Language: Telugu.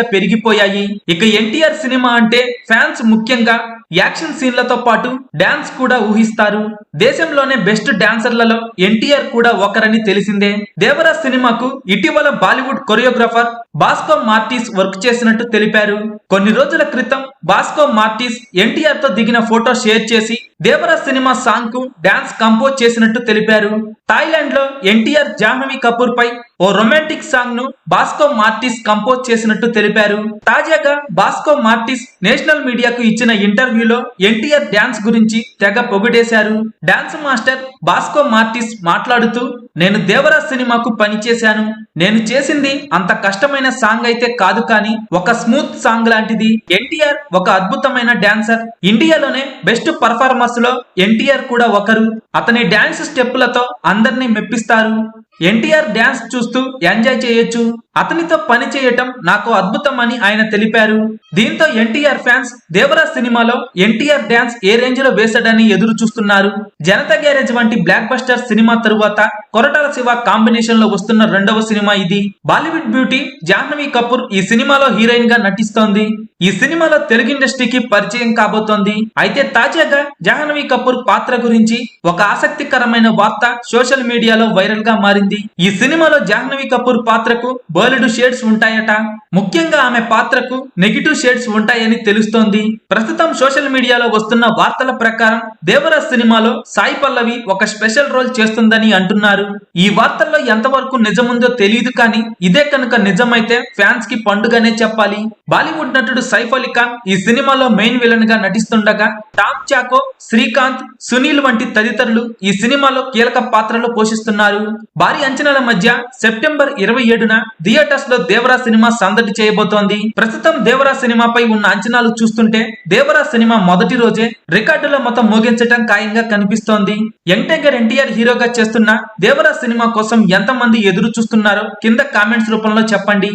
పెరిగిపోయాయి. ఇక ఎన్టీఆర్ సినిమా అంటే ఫ్యాన్స్ ముఖ్యంగా యాక్షన్ సీన్లతో పాటు డాన్స్ కూడా ఊహిస్తారు. దేశంలోనే బెస్ట్ డాన్సర్లలో ఎన్టీఆర్ కూడా ఒకరని తెలిసిందే. దేవరా సినిమాకు ఇటీవల Bollywood choreographer Bosco Martis work చేసినట్టు తెలిపారు. కొన్ని రోజుల క్రితం బాస్కో మార్టిస్ ఎన్టీఆర్తో దిగిన ఫోటో షేర్ చేసి దేవరా సినిమా సాంగ్కు డాన్స్ కంపోజ్ చేసినట్టు తెలిపారు. థాయిలాండ్లో ఎన్టీఆర్ జాహ్నవి కపూర్ పై ఓ రొమాంటిక్ సాంగ్ను బాస్కో మార్టిస్ కంపోజ్ చేసినట్టు తెలిపారు. తాజాగా బాస్కో మార్టిస్ నేషనల్ మీడియాకు ఇచ్చిన ఇంటర్వ్యూలో ఎన్టీఆర్ డ్యాన్స్ గురించి తెగ పొగిడేశారు. డ్యాన్స్ మాస్టర్ బాస్కో మార్టిస్ మాట్లాడుతూ నేను దేవరా సినిమాకు పనిచేశాను నేను చేసింది అంత కష్టమైన సాంగ్ అయితే కాదు కానీ ఒక స్మూత్ సాంగ్ లాంటిది. ఎన్టీఆర్ ఒక అద్భుతమైన డాన్సర్ ఇండియాలోనే బెస్ట్ పర్ఫార్మర్స్లో ఎన్టీఆర్ కూడా ఒకరు. అతని డాన్స్ స్టెప్పులతో అందరినీ మెప్పిస్తారు. ఎన్టీఆర్ డ్యాన్స్ చూస్తూ ఎంజాయ్ చేయొచ్చు. అతనితో పని చేయటం నాకు అద్భుతం అని ఆయన తెలిపారు. దీంతో ఎన్టీఆర్ ఫ్యాన్స్ దేవరాజ్ సినిమాలో ఎన్టీఆర్ డ్యాన్స్ ఏ రేంజ్లో వేశాడని ఎదురు చూస్తున్నారు. జనతా గ్యారేజ్ వంటి బ్లాక్ బస్టర్ సినిమా తరువాత కొరటాల శివ కాంబినేషన్లో వస్తున్న రెండవ సినిమా ఇది. బాలీవుడ్ బ్యూటీ జాహ్నవి కపూర్ ఈ సినిమాలో హీరోయిన్గా నటిస్తోంది. ఈ సినిమాలో తెలుగు ఇండస్ట్రీకి పరిచయం కాబోతోంది. అయితే తాజాగా జాహ్నవి కపూర్ పాత్ర గురించి ఒక ఆసక్తికరమైన వార్త సోషల్ మీడియాలో వైరల్గా మారింది. ఈ సినిమాలో జాహ్నవి కపూర్ పాత్రకు బోలెడు షేడ్స్ ఉంటాయట. ముఖ్యంగా ఆమె పాత్రకు నెగిటివ్ షేడ్స్ ఉంటాయని తెలుస్తోంది. ప్రస్తుతం సోషల్ మీడియాలో వస్తున్న వార్తల ప్రకారం దేవరాజ్ సినిమాలో సాయి పల్లవి ఒక స్పెషల్ రోల్ చేస్తుందని అంటున్నారు. ఈ వార్తల్లో ఎంతవరకు నిజముందో తెలియదు కానీ ఇదే కనుక నిజమైతే ఫ్యాన్స్కి పండుగనే చెప్పాలి. బాలీవుడ్ నటుడు సైఫ్ అలీ ఖాన్ ఈ సినిమాలో మెయిన్ విలన్గా నటిస్తుండగా టామ్ చాకో శ్రీకాంత్ సునీల్ వంటి తదితరులు ఈ సినిమాలో కీలక పాత్రలు పోషిస్తున్నారు. భారీ అంచనాల మధ్య సెప్టెంబర్ ఇరవై ఏడున థియేటర్స్లో దేవరా సినిమా సందడి చేయబోతోంది. ప్రస్తుతం దేవరా సినిమాపై ఉన్న అంచనాలు చూస్తుంటే దేవరా సినిమా మొదటి రోజే రికార్డుల మొత్తం మోగించటం ఖాయంగా కనిపిస్తోంది. యంగ్ ఎన్టీఆర్ హీరోగా చేస్తున్న దేవరా సినిమా కోసం ఎంతమంది ఎదురు చూస్తున్నారో కింద కామెంట్స్ రూపంలో చెప్పండి.